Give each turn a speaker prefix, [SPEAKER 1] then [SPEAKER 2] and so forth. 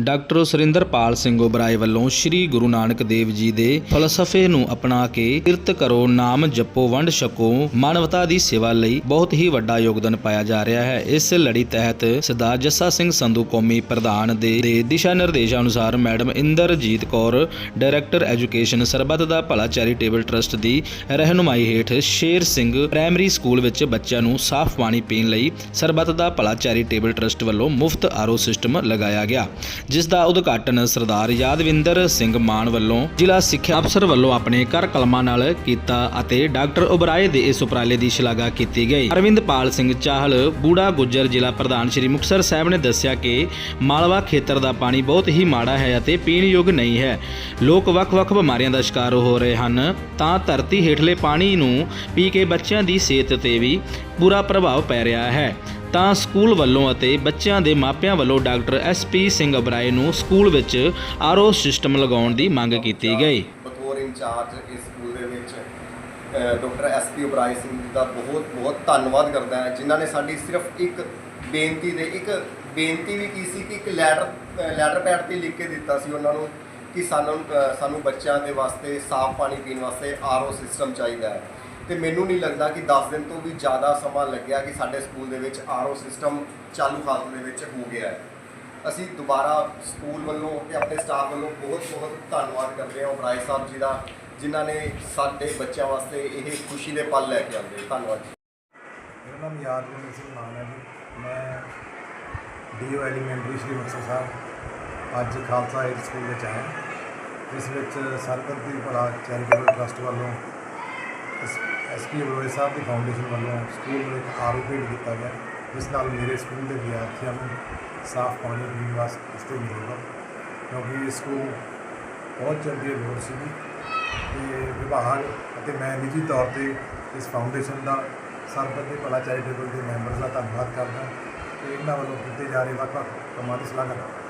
[SPEAKER 1] Doctor Surinderpal Singh Oberoi ਵੱਲੋਂ ਸ੍ਰੀ ਗੁਰੂ ਨਾਨਕ ਦੇਵ ਜੀ ਦੇ ਫਲਸਫੇ ਨੂੰ ਅਪਣਾ ਕੇ ਕਿਰਤ ਕਰੋ, ਨਾਮ ਜਪੋ, ਵੰਡ ਛਕੋ, ਮਾਨਵਤਾ ਦੀ ਸੇਵਾ ਲਈ ਬਹੁਤ ਹੀ ਵੱਡਾ ਯੋਗਦਾਨ ਪਾਇਆ ਜਾ ਰਿਹਾ ਹੈ। ਇਸ ਲੜੀ ਤਹਿਤ ਸਰਦਾਰ ਜੱਸਾ ਸਿੰਘ ਸੰਧੂ ਕੌਮੀ ਪ੍ਰਧਾਨ ਦੇ ਦੇ ਦਿਸ਼ਾ ਨਿਰਦੇਸ਼ਾਂ ਅਨੁਸਾਰ madam Inderjit Kaur, director education Sarbat da Bhala charitable trust ਦੀ ਰਹਿਨੁਮਾਈ ਹੇਠ ਸ਼ੇਰ ਸਿੰਘ ਪ੍ਰਾਇਮਰੀ ਸਕੂਲ ਵਿੱਚ ਬੱਚਿਆਂ ਨੂੰ ਸਾਫ਼ ਪਾਣੀ ਪੀਣ ਲਈ ਸਰਬੱਤ ਦਾ ਭਲਾ ਚੈਰੀਟੇਬਲ ਟਰਸਟ ਵੱਲੋਂ ਮੁਫਤ ਆਰਓ ਸਿਸਟਮ ਲਗਾਇਆ ਗਿਆ। ਜਿਸ ਦਾ ਉਦਘਾਟਨ ਸਰਦਾਰ ਯਾਦਵਿੰਦਰ ਸਿੰਘ ਮਾਨ ਵੱਲੋਂ ਜ਼ਿਲ੍ਹਾ ਸਿੱਖਿਆ ਅਫਸਰ ਵੱਲੋਂ ਆਪਣੇ ਕਰ ਕਲਮਾਂ ਨਾਲ ਕੀਤਾ ਅਤੇ ਡਾਕਟਰ ਉਬਰਾਏ ਦੇ ਇਸ ਉਪਰਾਲੇ ਦੀ ਸ਼ਲਾਘਾ ਕੀਤੀ ਗਈ। ਅਰਵਿੰਦਪਾਲ ਸਿੰਘ ਚਾਹਲ, ਬੂੜਾ ਗੁੱਜਰ ਜ਼ਿਲ੍ਹਾ ਪ੍ਰਧਾਨ ਸ਼੍ਰੀ ਮੁਕਤਸਰ ਸਾਹਿਬ ਨੇ ਦੱਸਿਆ ਕਿ ਮਾਲਵਾ ਖੇਤਰ ਦਾ ਪਾਣੀ ਬਹੁਤ ਹੀ ਮਾੜਾ ਹੈ ਅਤੇ ਪੀਣ ਯੋਗ ਨਹੀਂ ਹੈ। ਲੋਕ ਵੱਖ-ਵੱਖ ਬਿਮਾਰੀਆਂ ਦਾ ਸ਼ਿਕਾਰ ਹੋ ਰਹੇ ਹਨ। ਤਾਂ ਧਰਤੀ ਹੇਠਲੇ ਪਾਣੀ ਨੂੰ ਪੀ ਕੇ ਬੱਚਿਆਂ ਦੀ ਸਿਹਤ ਤੇ ਵੀ ਬੁਰਾ ਪ੍ਰਭਾਵ ਪੈ ਰਿਹਾ ਹੈ। ਤਾਂ ਸਕੂਲ ਵੱਲੋਂ ਅਤੇ ਬੱਚਿਆਂ ਦੇ ਮਾਪਿਆਂ ਵੱਲੋਂ ਡਾਕਟਰ ਐਸਪੀ ਸਿੰਘ ਅਬਰਾਏ ਨੂੰ ਸਕੂਲ ਵਿੱਚ ਆਰਓ ਸਿਸਟਮ ਲਗਾਉਣ ਦੀ ਮੰਗ ਕੀਤੀ ਗਈ।
[SPEAKER 2] ਬਤੌਰ ਇੰਚਾਰਜ ਇਸ ਸਕੂਲ ਦੇ ਵਿੱਚ ਡਾਕਟਰ ਐਸਪੀ ਉਬਰਾਏ ਸਿੰਘ ਜੀ ਦਾ ਬਹੁਤ ਬਹੁਤ ਧੰਨਵਾਦ ਕਰਦਾ ਹਾਂ, ਜਿਨ੍ਹਾਂ ਨੇ ਸਾਡੀ ਸਿਰਫ ਇੱਕ ਬੇਨਤੀ ਦੇ, ਇੱਕ ਬੇਨਤੀ ਵੀ ਕੀ ਸੀ ਕਿ ਇੱਕ ਲੈਟਰ ਲੈਟਰ ਪੈਡ ਤੇ ਲਿਖ ਕੇ ਦਿੱਤਾ ਸੀ ਉਹਨਾਂ ਨੂੰ ਕਿ ਸਾਨੂੰ ਸਾਨੂੰ ਬੱਚਿਆਂ ਦੇ ਵਾਸਤੇ ਸਾਫ਼ ਪਾਣੀ ਪੀਣ ਵਾਸਤੇ ਆਰਓ ਸਿਸਟਮ ਚਾਹੀਦਾ ਹੈ। ਤੇ ਮੈਨੂੰ ਨਹੀਂ ਲੱਗਦਾ ਕਿ 10 ਦਿਨ ਤੋਂ ਵੀ ਜ਼ਿਆਦਾ ਸਮਾਂ ਲੱਗਿਆ ਕਿ ਸਾਡੇ ਸਕੂਲ ਦੇ ਵਿੱਚ ਆਰਓ ਸਿਸਟਮ ਚਾਲੂ ਹਾਲਤ ਦੇ ਵਿੱਚ ਹੋ ਗਿਆ ਹੈ। ਅਸੀਂ ਦੁਬਾਰਾ ਸਕੂਲ ਵੱਲੋਂ ਤੇ ਆਪਣੇ ਸਟਾਫ ਵੱਲੋਂ ਬਹੁਤ ਬਹੁਤ ਧੰਨਵਾਦ ਕਰਦੇ ਹਾਂ ਉਬਰਾਏ ਸਾਹਿਬ ਜੀ ਦਾ, ਜਿਨ੍ਹਾਂ ਨੇ ਸਾਡੇ ਬੱਚਿਆਂ ਵਾਸਤੇ ਇਹ ਖੁਸ਼ੀ ਦੇ ਪਲ ਲੈ ਕੇ ਆਉਂਦੇ ਧੰਨਵਾਦ ਜੀ।
[SPEAKER 3] ਮੇਰਾ ਨਾਮ ਯਾਦਵਿੰਦਰ ਸਿੰਘ ਮਾਨ ਹੈ ਜੀ। ਮੈਂ ਡੀਓ ਐਲੀਮੈਂਟਰੀ ਸ਼੍ਰੀ ਮੁਕਤਸਰ ਸਾਹਿਬ, ਅੱਜ ਖਾਲਸਾ ਏਡ ਸਕੂਲ ਵਿੱਚ ਆਇਆ। ਇਸ ਵਿੱਚ ਸਰਬੱਤ ਦੀ ਭਲਾ ਚੈਰੀਟੇਬਲ ਟਰਸਟ ਵੱਲੋਂ ਐਸਪੀ ਅਰੋਏ ਸਾਹਿਬ ਦੀ ਫਾਊਂਡੇਸ਼ਨ ਵੱਲੋਂ ਸਕੂਲ ਨੂੰ ਇੱਕ ਆਰਓ ਭੇਟ ਕੀਤਾ ਗਿਆ, ਜਿਸ ਨਾਲ ਮੇਰੇ ਸਕੂਲ ਦੇ ਵਿਦਿਆਰਥੀਆਂ ਨੂੰ ਸਾਫ਼ ਪਾਣੀ ਪੀਣ ਵਾਸਤੇ ਮਿਲੇਗਾ ਕਿਉਂਕਿ ਇਹ ਸਕੂਲ ਬਹੁਤ ਚੰਗੀ ਲੋੜ ਸੀਗੀ ਤੇ ਵਿਭਾਗ ਅਤੇ ਮੈਂ ਨਿੱਜੀ ਤੌਰ ਤੇ ਇਸ ਫਾਊਂਡੇਸ਼ਨ ਦਾ ਸਰਬੱਤ ਦੇ ਭਲਾ ਚੈਰੀਟੇਬਲ ਦੇ ਮੈਂਬਰਸ ਦਾ ਧੰਨਵਾਦ ਕਰਦਾ ਤੇ ਇਹਨਾਂ ਵੱਲੋਂ ਕੀਤੇ ਜਾ ਰਹੇ ਵੱਖ ਵੱਖ ਕੰਮਾਂ ਦੀ ਸ਼ਲਾਘਾ ਕਰਦਾ